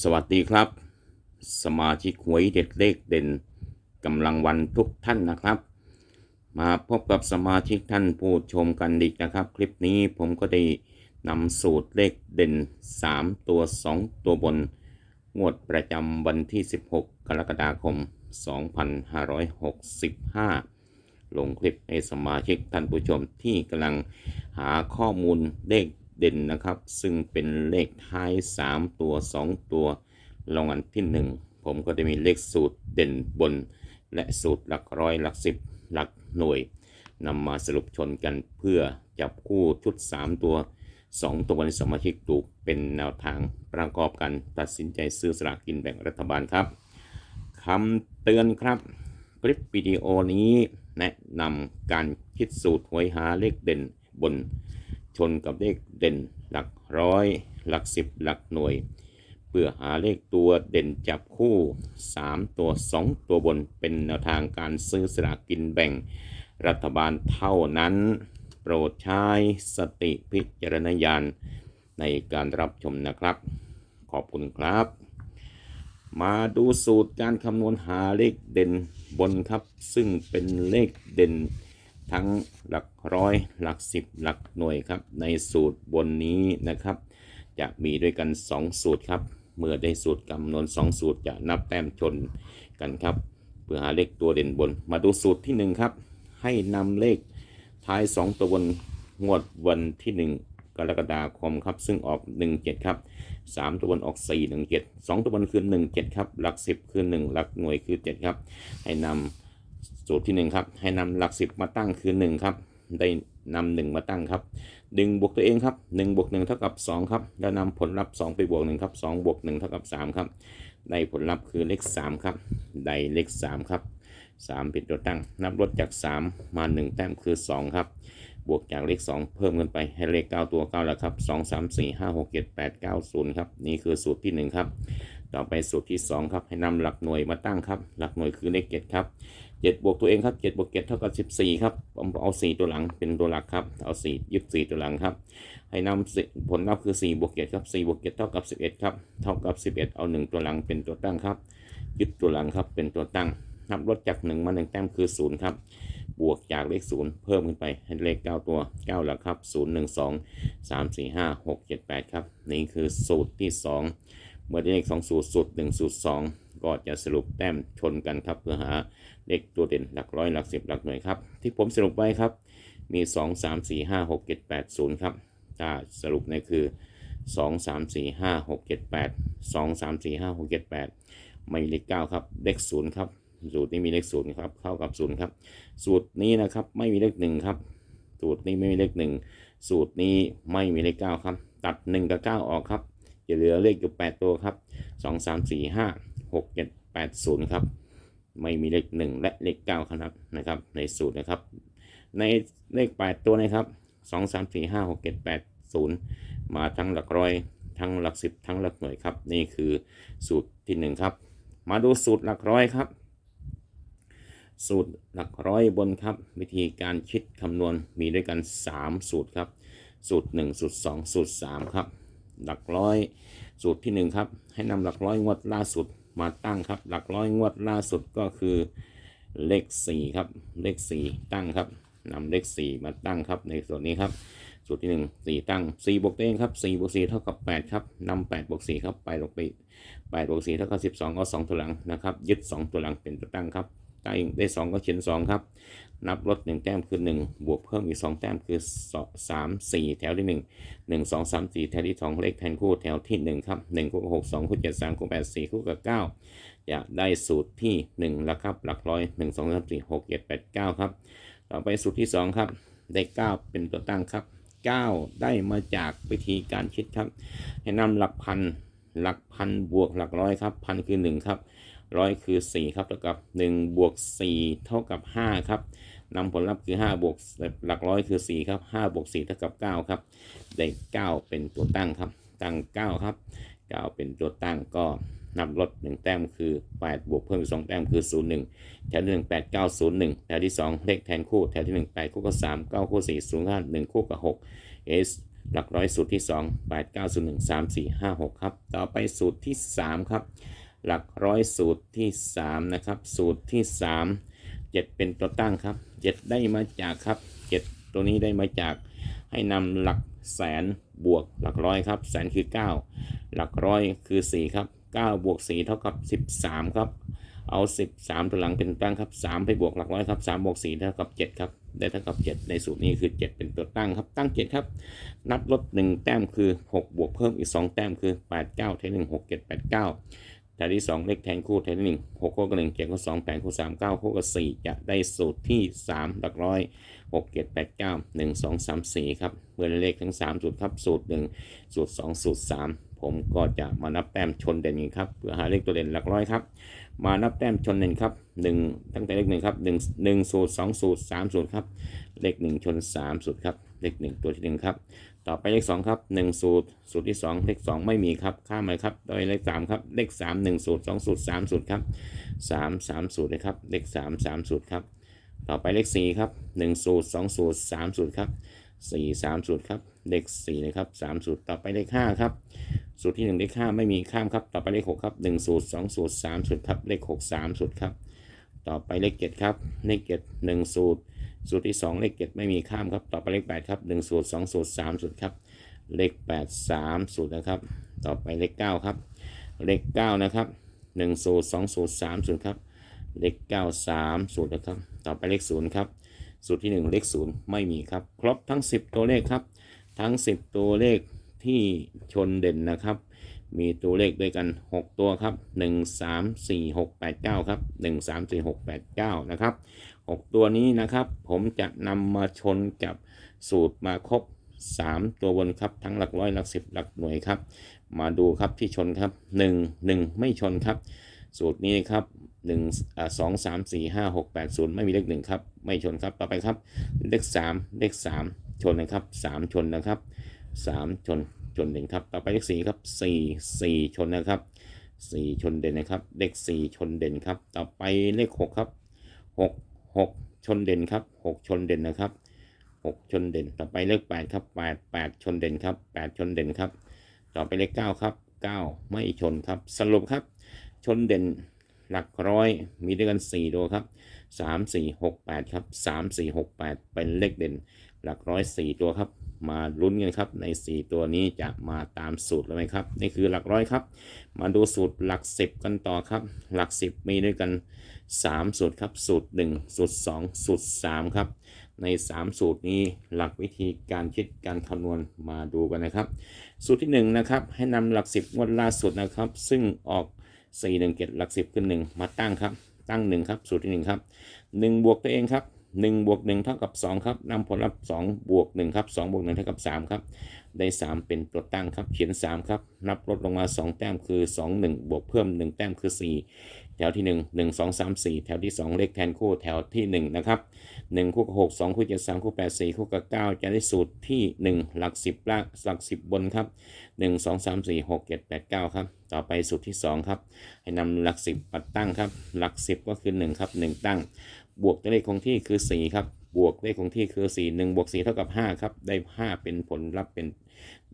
สวัสดีครับ สมาชิกหวยเด็ดเลขเด่นกำลังวันทุกท่านนะครับ มาพบกับสมาชิกท่านผู้ชมกันอีกนะครับ คลิปนี้ผมก็ได้นำสูตรเลขเด่น 3 ตัว 2 ตัวบน งวดประจำวันที่ 16 กรกฎาคม 2565 ลงคลิปให้สมาชิกท่านผู้ชมที่กำลังหาข้อมูลเลข เด่นนะครับ ซึ่งเป็นเลขท้าย 3 ตัว 2 ตัวรางวัลที่ 1 ผมก็จะมีเลขสูตรเด่นบน และสูตรหลักร้อยหลักสิบหลักหน่วยนำมาสรุปชนกันเพื่อจับคู่ชุด 3 ตัว 2 ตัวในสมาชิกดูกเป็นแนวทางประกอบกันตัดสินใจซื้อสลากกินแบ่งรัฐบาลครับคำเตือนครับ คลิปวิดีโอนี้แนะนำการคิดสูตรหวยหาเลขเด่นบน ชนกับเลขเด่นหลักร้อย หลักสิบหลักหน่วย เพื่อหาเลขตัวเด่นจับคู่ 3 ตัว 2 ตัวบนเป็นแนวทางการซื้อสลากกินแบ่ง รัฐบาลเท่านั้น โปรดใช้สติพิจารณญาณในการรับชมนะครับ ขอบคุณครับ มาดูสูตรการคำนวณหาเลขเด่นบนครับ ซึ่งเป็นเลขเด่น ทั้งหลักร้อย หลักสิบหลักหน่วยครับ ในสูตรบนนี้นะครับ จะมีด้วยกัน 2 สูตรครับ เมื่อได้สูตรคำนวณ2สูตรจะนับแต้มชนกันครับ เพื่อหาเลขตัวเด่นบน มาดูสูตรที่ 1 ครับ ให้นำเลขท้าย 2 ตัวบนงวดวันที่ 1 กรกฎาคมครับ ซึ่งออก 17 ครับ 3 ตัวบนออก 4 1 7 2 ตัวบนคือ 1 7 ครับ หลัก 10 คือ 1 หลักหน่วยคือ 7 ครับ ให้นำ สูตรที่ 1 ครับ ให้นำหลัก 10 มาตั้งคือ 1 ครับ ได้นำหนึ่งมาตั้งครับดึงบวกตัวเองครับ1บวก1เท่ากับ 2 ครับ แล้วนำผลลัพธ์ 2 ไปบวก1ครับ2บวก1เท่ากับ 3 ครับ ได้ผลลัพธ์คือเลข 3 ครับ ได้เลข 3 ครับ3เป็นตัวตั้ง นับลดจาก 3 มา 1 แต้มคือ 2 ครับ บวกจากเลข 2 เพิ่มขึ้นไปให้เลข 9 ตัว 9 แล้วครับ 2 3 4 5 6 7 8 9 0 ครับ นี่คือสูตรที่ 1 ครับ ต่อไปสูตรที่ 2 ครับ ให้นำหลักหน่วยมาตั้งครับ หลักหน่วยคือเลข 7 ครับ 7บวกตัวเองครับ7บวก7เท่ากับ14ครับผมเอา4ตัวหลังเป็นตัวหลักครับเอา4ยึด4ตัวหลังครับ ให้นำผลลัพธ์คือ4บวก7ครับ4บวก7เท่ากับ11ครับเท่ากับ 11 เอา 1 ตัวหลังเป็นตัวตั้งครับ ยึดตัวหลังครับเป็นตัวตั้งนับลดจาก 1 มา 1 แต้มคือ 0 ครับ บวกจากเลข 0 เพิ่มขึ้นไปให้เลข 9 ตัว9แล้วครับ 0 1 2 3 4 5 6 7 8 ครับ นี่คือสูตรที่ 2 เมื่อได้เลข2สูตรสูตร1สูตร2 ก็จะสรุปแต้มชนกันครับเพื่อหาเลขตัวเด่นหลักร้อยหลักสิบหลักหน่วยครับ ที่ผมสรุปไว้ครับมี 2 3 4 5 6 7 8 0 ครับถ้าสรุปในคือ 2 3 4 5 6 7 8 2 3 4 5 6 7 8 ไม่มีเลข9ครับ เลข0ครับ สูตรนี้มีเลข0ครับ เข้ากับ0ครับ สูตรนี้นะครับไม่มีเลข1ครับ สูตรนี้ไม่มีเลข1สูตรนี้ไม่มีเลข9ครับ ตัด 1 กับ 9 ออกครับ จะเหลือเลขอยู่ 8 ตัวครับ 2 3 4 5 6 7 8 0ครับไม่มีเลข 1 และเลข9ครับนะครับ ในสูตรนะครับ ในเลข 8 ตัวนะครับ 2 3 4 5 6 7 8 0 มาทั้งหลักร้อย ทั้งหลักสิบทั้งหลักหน่วยครับ นี่คือสูตรที่ 1 ครับ มาดูสูตรหลักร้อยครับ สูตรหลักร้อยบนครับ วิธีการคิดคำนวณมีด้วยกัน 3 สูตรครับ สูตร 1 สูตร 2 สูตร 3 ครับ หลักร้อย สูตรที่ 1 ครับ ให้นำหลักร้อยงวดล่าสุด มาตั้งครับ หลักร้อยงวดล่าสุดก็คือเลข4ครับ เลข4ตั้งครับนำเลข4มาตั้งครับในส่วนนี้ครับสูตรที่1 4ตั้ง4บวกตัวเองครับ4บวก4เท่ากับ8ครับนำ8บวก4ครับไปลงไป8บวก4เท่ากับ12เอา2ตัวหลังนะครับยึด2ตัวหลังเป็นตัวตั้งครับได้ได้2ก็เขียน2ครับ นับลด1แต้มคือ 1 บวกเพิ่มอีก 2 แต้มคือ 3 4 แถวที่ 1 1 2 3 4 แถวที่ 2 เลขแทนคู่แถวที่ 1 ครับ 1 คู่กับ6 2 คู่7 3 คู่8 4 คู่กับ 9 จะได้สูตรที่ 1 แล้วครับ หลักร้อย 1 2 3 4 6 7 8 9 ครับ ต่อไปสูตรที่ 2 ครับ ได้ 9 เป็นตัวตั้งครับ 9 ได้มาจากวิธีการคิดครับ ให้นำหลักพันหลักพันบวกหลักร้อยครับ พันคือ 1 ครับ ร้อยคือ 4 ครับเท่ากับ 1 บวก 4 เท่ากับ 5 ครับนำผลลัพธ์คือ 5 บวกหลักร้อยคือ 4 ครับ 5 บวก 4 เท่ากับ 9 ครับ ได้ 9 เป็นตัวตั้งครับ ตั้ง 9 ครับ 9 เป็นตัวตั้งก็นับลด 1 แต้มคือ 8 บวกเพิ่มอีก2แต้มคือ 0 1 แถวที่1 8 9 0 1 แถวที่ 2 เลขแทนคู่ แถวที่ 1 8 คู่กับ3 9 คู่ 4 0 5 1 คู่กับ 6 S หลักร้อยสูตรที่สองแปดเก้าศูนย์หนึ่งสามสี่ห้าหกครับ ต่อไปสูตรที่สามครับ หลักร้อยสูตรที่สามนะครับ สูตรที่สามเจ็ดเป็นตัวตั้งครับเจ็ดได้มาจากครับเจ็ดตัวนี้ได้มาจากให้นำหลักแสนบวกหลักร้อยครับ แสนคือ 9 หลักร้อยคือ 4 ครับ 9 บวก 4 เท่ากับ 13 ครับ เอา 13 ตัวหลังเป็นตั้งครับ 3 ไปบวกหลักร้อยครับ 3 บวก 4 เท่ากับ 7 ครับ ได้เท่ากับ 7 ในสูตรนี้คือ 7 เป็นตัวตั้งครับ ตั้ง 7 ครับ นับลด1แต้มคือ 6 บวกเพิ่มอีก 2 แต้มคือ 8 9แทน1 6 7 8 9 แถวที่ 2 เลขแทนคู่แถวที่1 6คู่กับ1 7คู่2 8คู่3 9คู่กับ4จะได้สูตรที่3หลักร้อย6 7 8 9 1 2 3 4ครับเมื่อเลขทั้ง3สูตรครับสูตร1สูตร2สูตร3ผมก็จะมานับแต้มชนเด่นกันครับเพื่อหาเลขตัวเด่นหลักร้อยครับ มานับแต้มชนเด่นครับ1ตั้งแต่เลขหนึ่งครับ1 1สูตร2สูตร3สูตรครับเลข1ชน3สูตรครับเลข1ตัวที่1ครับ ต่อไปเลข2ครับ1สูตร สูตรที่2เลข2ไม่มีครับข้ามไปครับ โดยเลข3ครับเลข3 1สูตร2สูตร3สูตรครับ3 3สูตรเลยครับเลข3 3สูตรครับต่อไปเลข4ครับ1สูตร2สูตร3สูตรครับ4 3สูตรครับเลข4นะครับ3สูตรต่อไปเลข5ครับสูตรที่1เลข5ไม่มีข้ามครับต่อไปเลข6ครับ1สูตร2สูตร3สูตรครับเลข6 3สูตรครับต่อไปเลข7ครับเลข7 1สูตร สูตรที่ 2 เลข 7 ไม่มีข้ามครับ ต่อไปเลข 8 ครับ 1 สูตร 2 สูตร 3 สูตรครับ เลข 8 3 สูตรนะครับ ต่อไปเลข 9 ครับ เลข 9 นะครับ 1 สูตร 2 สูตร 3 สูตรครับ เลข 9 3 สูตรนะครับ ต่อไปเลข 0 ครับ สูตรที่ 1 เลข 0 ไม่มีครับ ครบทั้ง 10 ตัวเลขครับ ทั้ง 10 ตัวเลขที่ชนเด่นนะครับ มีตัวเลขด้วยกัน 6 ตัวครับ 1 3 4 6 8 9 ครับ 1 3 4 6 8 9 นะครับ 6 ตัวนี้นะครับ ผมจะนำมาชนกับสูตรมาครบ 3 ตัวบนครับทั้งหลักร้อยหลักสิบหลักหน่วยครับ มาดูครับที่ชนครับ 1 1 ไม่ชนครับ สูตรนี้ครับ1อ่า2 3 4 5 6 8 0ไม่มีเลข1ครับ ไม่ชนครับ ต่อไปครับ เลข3เลข3ชนนะครับ3ชนนะครับ3ชนชนเด่นครับ ต่อไปเลข4ครับ4 4ชนนะครับ4ชนเด่นนะครับเลข4ชนเด่นครับต่อไปเลข6ครับ หกชนเด่นครับหกชนเด่นนะครับหกชนเด่น ต่อไปเลขแปดครับแปดแปดชนเด่นครับแปดชนเด่นครับ ต่อไปเลขเก้าครับเก้าไม่ชนครับ สรุปครับ ชนเด่นหลักร้อยมีด้วยกันสี่ตัวครับสามสี่หกแปดครับสามสี่หกแปดเป็นเลขเด่น หลักร้อยสี่ตัวครับ มาลุ้นกันครับใน 4 ตัวนี้จะมาตามสูตรแล้วไหมครับ นี่คือหลักร้อยครับ มาดูสูตรหลัก 10 กันต่อครับ หลัก 10 มีด้วยกัน 3 สูตรครับ สูตร 1 สูตร 2 สูตร 3 ครับ ใน 3 สูตรนี้หลักวิธีการคิดการคำนวณมาดูกันนะครับ สูตรที่ 1 นะครับ ให้นำหลัก 10งวดล่าสุดนะครับ ซึ่งออก 4 1 7หลัก 10ขึ้น1มาตั้งครับ ตั้ง1ครับสูตรที่1ครับ1บวกตัวเองครับ 1บวก1เท่ากับ 2 ครับนำผลลัพธ์2บวก1ครับ2บวก1เท่ากับ3ครับได้ 3 เป็นตัวตั้งครับ เขียน 3 ครับ นับลดลงมา 2 แต้มคือ 2 1 บวกเพิ่ม 1 แต้มคือ 4 แถวที่ 1 1 2 3 4 แถวที่ 2 เลขแทนคู่แถวที่ 1 นะครับ 1 คู่กับ 6 2 คู่7 3 คู่8 4 คู่กับ 9 จะได้สูตรที่ 1 หลัก 10ล่างหลัก 10 บนครับ 1 2 3 4 6 7 8 9 ครับ ต่อไปสูตรที่ 2 ครับ ให้นำหลัก 10มาตั้งครับ หลัก 10 ก็คือ 1 ครับ 1 ตั้ง บวกเลขคงที่คือ 4 ครับ บวกเลขคงที่คือ 4 1 บวก 4 เท่ากับ 5 ครับ ได้ 5 เป็นผลลัพธ์เป็น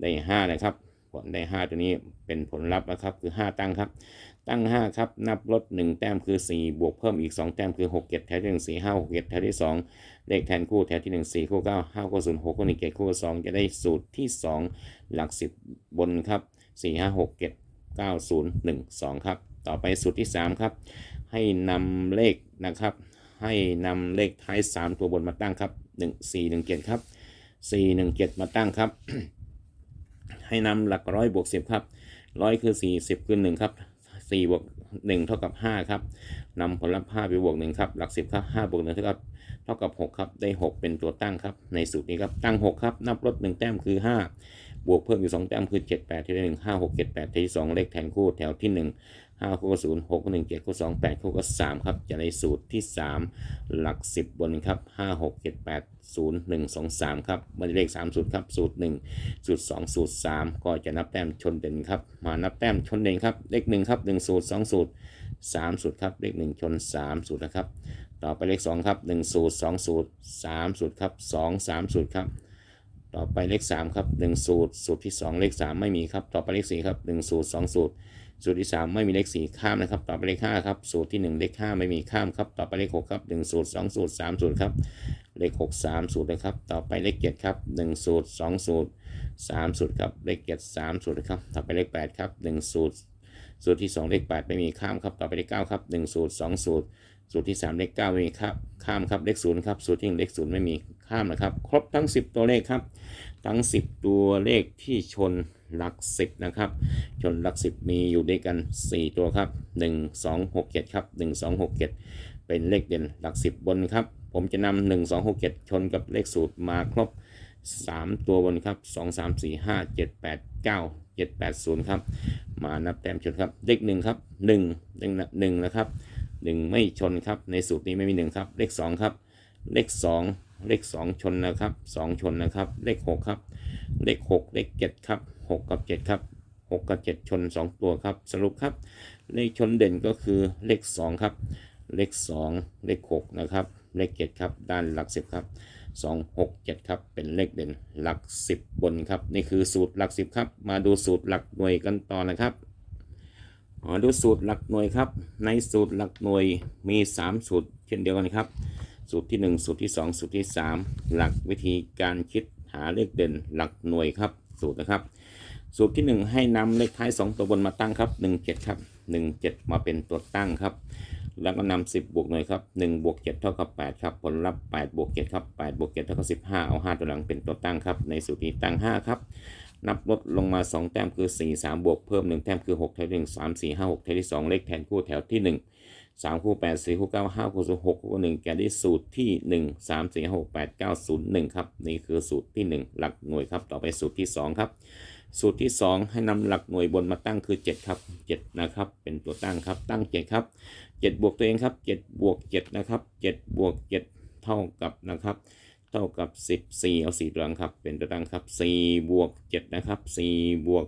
ได้5นะครับ ผลได้ 5 ตัวนี้เป็นผลลัพธ์นะครับ คือ 5 ตั้งครับ ตั้ง 5 ครับ นับลด 1 แต้มคือ 4 บวกเพิ่มอีก 2 แต้มคือ 6 7 แถวที่1 4 5 6 7แถวที่ 2 เลขแทนคู่แถวที่ 1 4 คู่ 9 5 คู่ 0 6 คู่1 7คู่ 2 จะได้สูตรที่ 2 หลัก 10 บนครับ 4 5 6 7 9 0 1 2 ครับ ต่อไปสูตรที่ 3 ครับ ให้นำเลขนะครับ ให้นำเลขท้าย 3 ตัวบนมาตั้งครับ 1 4 1 7 ครับ 4 1 7 มาตั้งครับ ให้นำหลักร้อยบวก10 ครับร้อยคือ40คือ 1 ครับ 4 บวก 1 เท่ากับ 5 ครับนำผลลัพธ์5ไปบวก 1 ครับ หลัก 10 ครับ5บวก1เท่ากับเท่ากับ 6 ครับ ได้ 6 เป็นตัวตั้งครับ ในสูตรนี้ครับ ตั้ง 6 ครับ นับลด1แต้มคือ 5 บวกเพิ่มอีก2แต้มคือ 7 8 ที่ได้1 5 6 7 8ที่2เลขแทนคู่แถวที่ 1 5คู่กับ0 6 1 7คู่2 8คู่กับ3ครับจะได้สูตรที่ 3 หลัก 10 บนครับ 5 6 7 8 0 1 2 3 ครับมันเลข 3 สูตรครับ สูตร 1 สูตร 2 สูตร 3 ก็จะนับแต้มชนเด่นครับ มานับแต้มชนเด่นครับ เลข 1 ครับ 1 สูตร 2 สูตร 3 สูตรครับ เลข 1 ชน 3 สูตรนะครับ ต่อไปเลข 2 ครับ 1 สูตร 2 สูตร 3 สูตรครับ 2 3 สูตรครับต่อไปเลขสามครับหนึ่งสูตร สูตรที่สองเลขสามไม่มีครับ ต่อไปเลขสี่ครับหนึ่งสูตรสองสูตร สูตรที่สามไม่มีเลขสี่ข้ามนะครับต่อไปเลขห้าครับสูตรที่หนึ่งเลขห้าไม่มีข้ามครับต่อไปเลขหกครับหนึ่งสูตรสองสูตรสามสูตรครับเลขหกสามสูตรนะครับต่อไปเลขเจ็ดครับหนึ่งสูตรสองสูตรสามสูตรครับเลขเจ็ดสามสูตรนะครับต่อไปเลขแปดครับหนึ่งสูตร สูตรที่สองเลขแปดไม่มีข้ามครับต่อไปเลขเก้าครับหนึ่งสูตรสองสูตรสูตรที่สามเลขเก้าไม่มีข้ามข้ามครับเลขศูนย์ครับสูตรที่หนึ่เลขศูนย์ไม่มีข้ามนะครับ ครบทั้งสิบตัวเลขครับ ทั้ง 10 ตัวเลขที่ชน หลัก 10 นะครับชนหลัก 10 มีอยู่ด้วยกัน 4 ตัวครับ 1 2 6 7 ครับ 1 2 6 7 เป็นเลขเด่นหลัก 10 บนครับ ผมจะนำ1 2 6 7 ชนกับเลขสูตรมาครบ 3 ตัวบนครับ 2 3 4 5 7 8 9 7 8 0 ครับ มานับแต้มชนครับ เลข1ครับ1เลขหนึ่งนะครับ 1 ไม่ชนครับ ในสูตรนี้ไม่มี 1 ครับ เลข 2 ครับ เลข 2 เลข 2 ชนนะครับ 2 ชนนะครับ เลข 6 ครับ เลข 6 เลข 7 ครับ 6 กับ 7 ครับ 6 กับ 7 ชน 2 ตัวครับ สรุปครับ เลขชนเด่นก็คือเลข 2 ครับ เลข 2 เลข 6 นะครับ เลข 7 ครับ ด้านหลัก 10 ครับ 2 6 7 ครับ เป็นเลขเด่นหลัก 10 บนครับ นี่คือสูตรหลัก 10 ครับ มาดูสูตรหลักหน่วยกันต่อนะครับมาดูสูตรหลักหน่วยครับ ในสูตรหลักหน่วยมี 3 สูตร เช่นเดียวกันครับ สูตรที่ 1 สูตรที่ 2 สูตรที่ 3 หลักวิธีการคิดหาเลขเด่นหลักหน่วยครับ สูตรนะครับ สูตรที่ 1 ให้นำเลขท้าย 2 ตัวบนมาตั้งครับ 1 7 ครับ 1 7 มาเป็นตัวตั้งครับ แล้วก็นำ10 บวกหน่วยครับ1บวก7เท่ากับ 8 ครับ ผลลัพธ์8บวก7ครับ8บวก7เท่ากับ15 เอา 5 ตัวหลังเป็นตัวตั้งครับ ในสูตรนี้ตั้ง 5 ครับ นับลดลงมา 2 แต้มคือ 4 3 บวกเพิ่ม 1 แต้มคือ 6 แถวที่1 3 4 5 6 แถวที่ 2 เลขแทนคู่แถวที่ 1 3 คู่ 8 4 คู่ 9 5 คู่0 6คู่1แกได้สูตรที่ 1 3 4 6 8 9 0 1 ครับ นี่คือสูตรที่ 1 หลักหน่วยครับ ต่อไปสูตรที่ 2 ครับ สูตรที่ 2 ให้นำหลักหน่วยบนมาตั้งคือ 7 ครับ 7 นะครับ เป็นตัวตั้งครับ ตั้ง 7 ครับ 7 บวกตัวเองครับ 7 บวก 7 นะครับ 7 บวก 7 เท่ากับนะครับ เท่ากับ 14 เอา4ตัวหลังครับ เป็นตัวตั้งครับ 4 บวก 7 นะครับ 4 บวก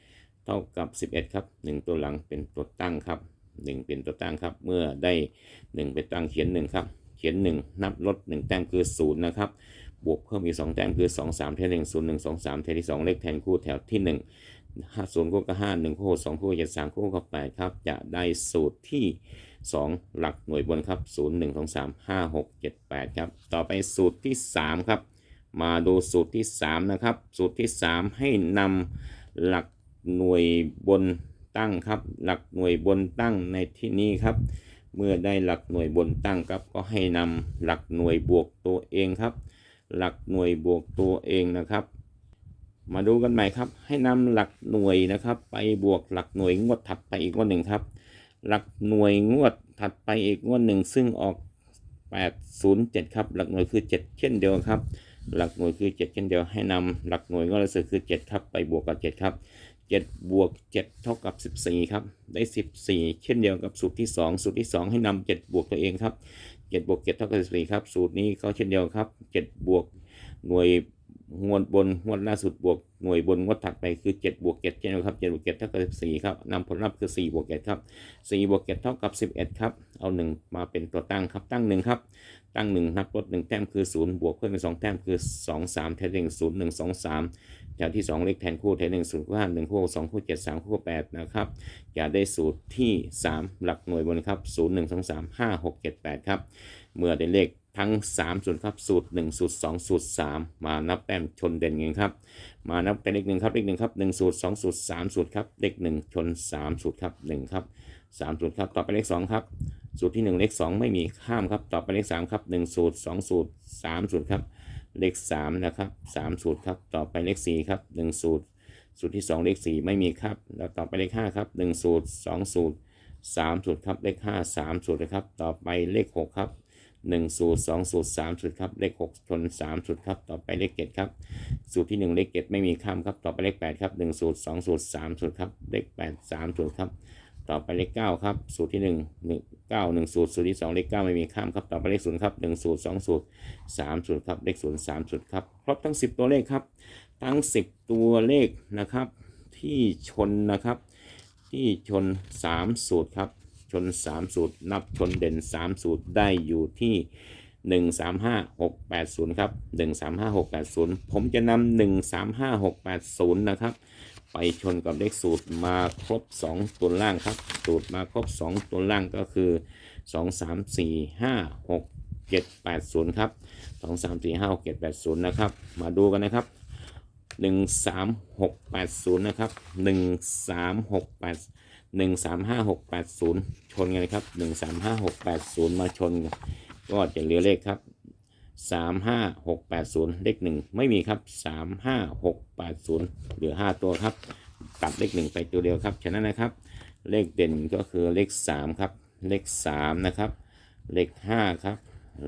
7 เท่ากับ 11 ครับ 1 ตัวหลังเป็นตัวตั้งครับ 1 เป็นตัวตั้งครับ เมื่อได้ 1 เป็นตั้งเขียน 1 ครับ เขียน 1 นับลด 1 แต้มคือ 0 นะครับ บวกเพิ่มอีก 2 แต้มคือ 2 3 แทน1 0 1 2 3 แทนที่ 2 เลขแทนคู่แถวที่ 1 5 0คู่กับ5 1 คู่2คู่7 3คู่กับ8ครับ จะได้สูตรที่ 2 หลักหน่วยบนครับ 0 1 2 3 5 6 7 8 ครับ ต่อไปสูตรที่ 3 ครับ มาดูสูตรที่ 3 นะครับ สูตรที่ 3 ให้นำหลักหน่วยบนตั้งครับ หลักหน่วยบนตั้งในที่นี้ครับเมื่อได้หลักหน่วยบนตั้งครับก็ให้นำหลักหน่วยบวกตัวเองครับ หลักหน่วยบวกตัวเองนะครับ มาดูกันใหม่ครับ ให้นำหลักหน่วยนะครับ ไปบวกหลักหน่วยงวดถัดไปอีกงวดหนึ่งครับ หลักหน่วยงวดถัดไปอีกงวดหนึ่งซึ่งออก 807 ครับ หลักหน่วยคือ 7 เช่นเดียวครับ หลักหน่วยคือ 7 เช่นเดียวให้นำหลักหน่วยงวดละสึกคือ 7 ครับ ไปบวกกับ 7 ครับ7บวก7เท่ากับ 14 ครับ ได้ 14 เช่นเดียวกับสูตรที่ 2 สูตรที่ 2 ให้นำ7บวกตัวเองครับ 7บวก7เท่ากับ14ครับ สูตรนี้ก็เช่นเดียวครับ7บวกหน่วย งวดบนงวดล่าสุดบวกหน่วยบนงวดถัดไปคือ7บวก7เช่นเดียวครับ7บวก7เท่ากับ14ครับนำผลลัพธ์คือ4บวก7ครับ4บวก7เท่ากับ 11ครับเอา1มาเป็นตัวตั้งครับตั้ง1ครับตั้ง1นับลด1แต้มคือ0บวกเพิ่มเป็น2แต้มคือ 2 3แทน1 0 1 2 3แถวที่ 2 เลขแทนคู่แทน1 0คู่5 1คู่2คู่7 3คู่8นะครับจะได้สูตรที่ 3 หลักหน่วยบนครับ0 1 2 3 5 6 7 8ครับเมื่อได้เลข ทั้ง 3 สูตรครับสูตร 1 สูตร 2 สูตร 3 มานับแต้มชนเด่นกันครับ มานับเป็นเลขหนึ่งครับเลขหนึ่งครับหนึ่งสูตรสองสูตรสามสูตรครับเลขหนึ่งชนสามสูตรครับหนึ่งครับสามสูตรครับต่อไปเลขสองครับสูตรที่หนึ่งเลขสองไม่มีข้ามครับต่อไปเลขสามครับหนึ่งสูตรสองสูตรสามสูตรครับเลขสามนะครับสามสูตรครับต่อไปเลขสี่ครับหนึ่งสูตรสูตรที่สองเลขสี่ไม่มีครับ แล้วต่อไปเลขห้าครับหนึ่งสูตรสองสูตรสามสูตรครับเลขห้าสามสูตรนะครับต่อไปเลขหกครับ หนึ่งสูตรสองสูตรสามสูตรครับ เลขหกชนสามสูตรครับ ต่อไปเลขเจ็ดครับ สูตรที่ 1 เลขเจ็ดไม่มีข้ามครับ ต่อไปเลข 8 ครับ 1 สูตร 2 สูตร 3 สูตรครับ เลข 8 3 สูตรครับ ต่อไปเลข 9 ครับ สูตรที่ 1 1 9 1 สูตร สูตรที่ 2 เลข 9 ไม่มีข้ามครับ ต่อไปเลข 0 ครับ 1 สูตร 2 สูตร 3 สูตรครับ เลข 0 3 สูตรครับ ครบทั้ง 10 ตัวเลขครับ ทั้ง 10 ตัวเลขนะครับ ที่ชนนะครับ ที่ชน 3 สูตรครับ ชน 3 สูตร นับชนเด่น 3 สูตรได้อยู่ที่ 135680 ครับ 135680 ผมจะนำ135680 นะครับ ไปชนกับเลขสูตรมาครบ 2 ตัวล่างครับ สูตรมาครบ 2 ตัวล่างก็คือ 2 3 4 5 6 7 8 0 ครับ 2 3 4 5 6 7 8 0 นะครับ มาดูกันนะครับ1 3 6 8 0 นะครับ 13680 1 3 5 6 8 0 ชนกันครับ 1 3 5 6 8 0 มาชนกันก็จะเหลือเลขครับ 3 5 6 8 0 เลข 1 ไม่มีครับ 3 5 6 8 0 เหลือ 5 ตัวครับ ตัดเลข 1 ไปตัวเดียวครับ ฉะนั้นนะครับ เลขเด่นก็คือเลข 3 ครับ เลข 3 นะครับ เลข 5 ครับ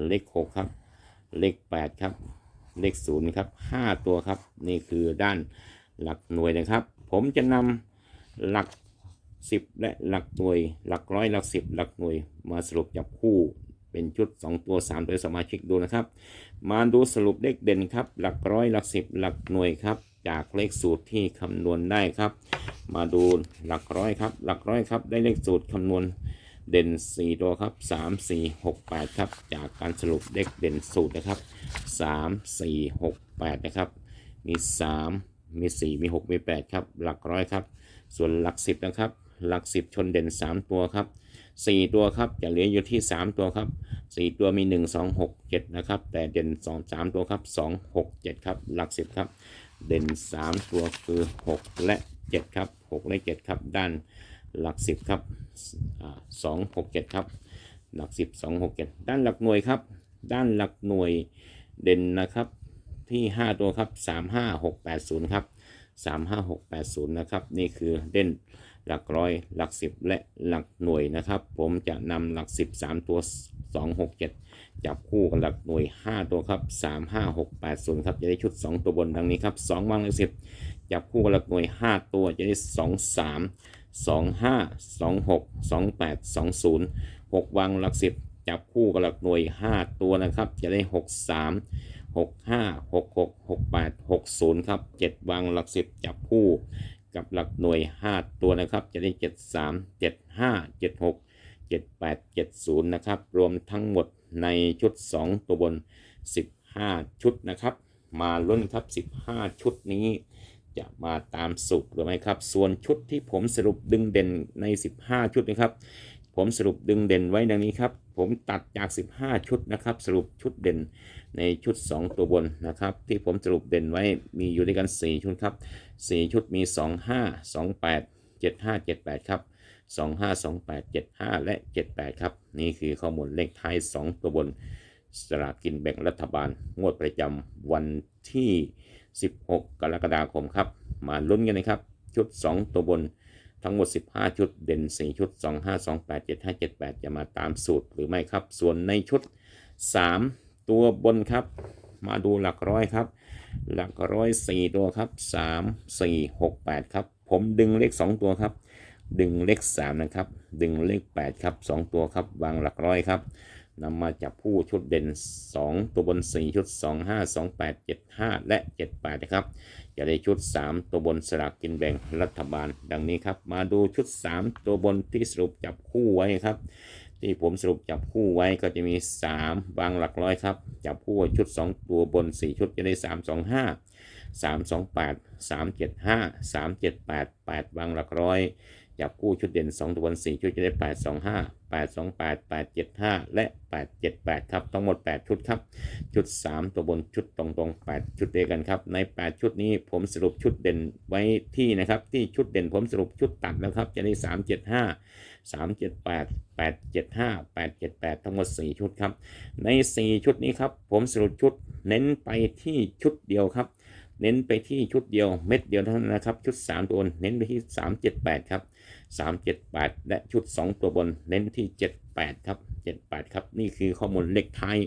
เลข 6 ครับ เลข 8 ครับ เลข 0 ครับ 5 ตัวครับ นี่คือด้านหลักหน่วยนะครับ ผมจะนำหลัก 10 และหลักหน่วย หลักร้อยหลัก 10 หลักหน่วย มาสรุปจับคู่เป็นชุด 2 ตัว 3 ตัวสมาชิกดูนะครับ มาดูสรุปเลขเด่นครับ หลักร้อยหลัก 10 หลักหน่วยครับ จากเลขสูตรที่คำนวณได้ครับ มาดูหลักร้อยครับ หลักร้อยครับได้เลขสูตรคำนวณเด่น 4 ตัวครับ 3 4 6 8 ครับ จากการสรุปเลขเด่นสูตรนะครับ 3 4 6 8 นะครับ มี 3 มี 4 มี 6 มี 8 ครับ หลักร้อยครับ ส่วนหลัก 10 นะครับ หลัก 10 ชนเด่น 3 ตัวครับ 4 ตัวครับจะเหลืออยู่ที่ 3 ตัวครับ 4 ตัวมี 1 2 6 7 นะครับ แต่เด่น 2 3 ตัวครับ 2 6 7 ครับ หลัก 10 ครับ เด่น 3 ตัวคือ 6 และ 7 ครับ 6 และ 7 ครับ ด้านหลัก 10 ครับอ่า2 6 7 ครับ หลัก 10 2 6 7 ด้านหลักหน่วยครับ ด้านหลักหน่วยเด่นนะครับที่ 5 ตัวครับ 3 5 6 8 0 ครับ 3 5 6 8 0 นะครับ นี่คือเด่น หลักร้อย หลัก10และหลักหน่วยนะครับ ผมจะนำหลัก10 3ตัว2 6 7จับคู่กับหลักหน่วย5ตัวครับ3 5 6 8 0ครับจะได้ชุด2ตัวบนดังนี้ครับ2วางหลัก10จับคู่กับหลักหน่วย5ตัวจะได้2 3 2 5 2 6 2 8 2 0 6วางหลัก10จับคู่กับหลักหน่วย 5 ตัวนะครับ จะได้ 6 3 6 5 6 6 6 8 6 0 ครับ 7 วางหลัก 10 จับคู่ กับหลักหน่วย 5 ตัวนะครับ จะได้ 7 3 7 5 7 6 7 8 7 0 นะครับ รวมทั้งหมดในชุด 2 ตัวบน 15 ชุดนะครับ มาลุ้นครับ 15 ชุดนี้ จะมาตามสูตรหรือไม่ครับ ส่วนชุดที่ผมสรุปดึงเด่นใน 15 ชุดนะครับ ผมสรุปดึงเด่นไว้ดังนี้ครับ ผมตัดจาก 15 ชุดนะครับ สรุปชุดเด่นในชุด 2 ตัวบนนะครับ ที่ผมสรุปเด่นไว้มีอยู่ด้วยกัน 4 ชุดครับ 4 ชุดมี 2 5 2 8 7 5 7 8 ครับ 2 5 2 8 7 5 และ 78 ครับ นี่คือข้อมูลเลขท้าย 2 ตัวบนสลากกินแบ่งรัฐบาล งวดประจำวันที่ 16 กรกฎาคมครับ มาลุ้นกันนะครับ ชุด 2 ตัวบน ทั้งหมด 15 ชุด เด่น 4 ชุด 2 5 2 8 7 5 7 8 จะมาตามสูตรหรือไม่ครับ ส่วนในชุด 3 ตัวบนครับ มาดูหลักร้อยครับ หลักร้อย 4 ตัวครับ 3 4 6 8 ครับ ผมดึงเลข 2 ตัวครับ ดึงเลข 3 นะครับ ดึงเลข 8 ครับ 2 ตัวครับ วางหลักร้อยครับนำมาจับผู้ชุดเด่น 2 ตัวบน 4 ชุด 2 5 2 8 7 5 และ 78 นะครับจะได้ชุด 3 ตัวบนสลากกินแบ่งรัฐบาล ดังนี้ครับ มาดูชุด 3 ตัวบนที่สรุปจับคู่ไว้ครับ ที่ผมสรุปจับคู่ไว้ก็จะมี3วางหลักร้อยครับ จับคู่ชุด 2 ตัวบน 4 ชุดจะได้ 3 2 5 3 2 8 3 7 5 3 7 8 8วางหลักร้อย จับคู่ชุดเด่น 2ตัวบน4ชุดจะได้ 8 2 5 8 2 8 8 7 5 และ 8 7 8 ครับทั้งหมด 8 ชุดครับ ชุด 3 ตัวบนชุดตรงๆ 8 ชุดเดียวกันครับ ใน 8 ชุดนี้ผมสรุปชุดเด่นไว้ที่นะครับ ที่ชุดเด่นผมสรุปชุดตัดแล้วครับ จะได้ 3 7 5 3 7 8 8 7 5 8 7 8 ทั้งหมด 4 ชุดครับ ใน 4 ชุดนี้ครับผมสรุปชุดเน้นไปที่ชุดเดียวครับเน้นไปที่ชุดเดียวเม็ดเดียวเท่านั้นนะครับ ชุด 3 ตัวบนเน้นไปที่ 3 7 8 ครับ 3 7 8 และชุด 2 ตัวบนเน้นที่ 78 ครับ 78 ครับ นี่คือข้อมูลเลขท้าย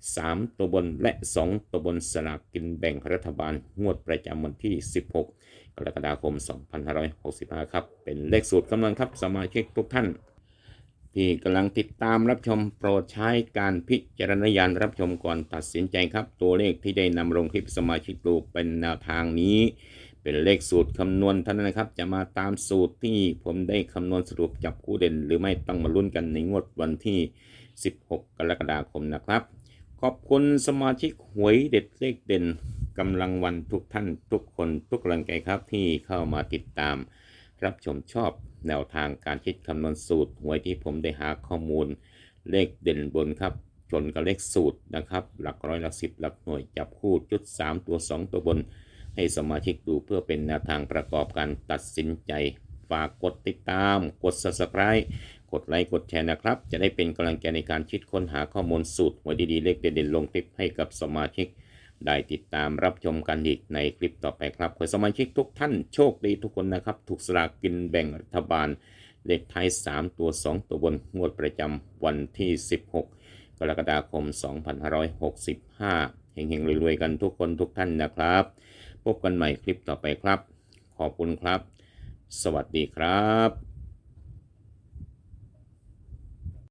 3 ตัวบนและ 2 ตัวบนสลากกินแบ่งรัฐบาล งวดประจำวันที่ 16 กรกฎาคม 2565 ครับ เป็นเลขสูตรคำนวณครับสมาชิกทุกท่านที่กำลังติดตามรับชมโปรดใช้การพิจารณญาณรับชมก่อนตัดสินใจครับ ตัวเลขที่ได้นำลงคลิปสมาชิกดูเป็นแนวทางนี้ เป็นเลขสูตรคำนวณเท่านั้นนะครับ จะมาตามสูตรที่ผมได้คำนวณสรุปจับคู่เด่น หรือไม่ต้องมาลุ้นกันในงวดวันที่ 16 กรกฎาคมนะครับ ขอบคุณสมาชิกหวยเด็ดเลขเด่นกำลังวันทุกท่านทุกคนทุกกำลังใจครับที่เข้ามาติดตาม รับชมชอบแนวทางการคิดคำนวณสูตรหวยที่ผมได้หาข้อมูล เลขเด่นบนครับชนกับเลขสูตรนะครับ หลักร้อยหลักสิบหลักหน่วยจับคู่จุด 3 ตัว 2 ตัวบน ให้สมาชิกดูเพื่อเป็นแนวทางประกอบการตัดสินใจ ฝากกดติดตาม กด subscribe กดไลค์กดแชร์นะครับ จะได้เป็นกำลังใจในการคิดค้นหาข้อมูลสูตรหวยดีๆ เลขเด่นๆลงคลิปให้กับสมาชิก ได้ติดตามรับชมกันอีกในคลิปต่อไปครับขอสมาชิกทุกท่านโชคดีทุกคนนะครับ ถูกสลากกินแบ่งรัฐบาล เลขท้าย 3 ตัว 2 ตัวบนงวดประจำวันที่ 16 กรกฎาคม 2565เฮงๆรวยๆกันทุกคนทุกท่านนะครับ พบกันใหม่คลิปต่อไปครับ ขอบคุณครับ สวัสดีครับ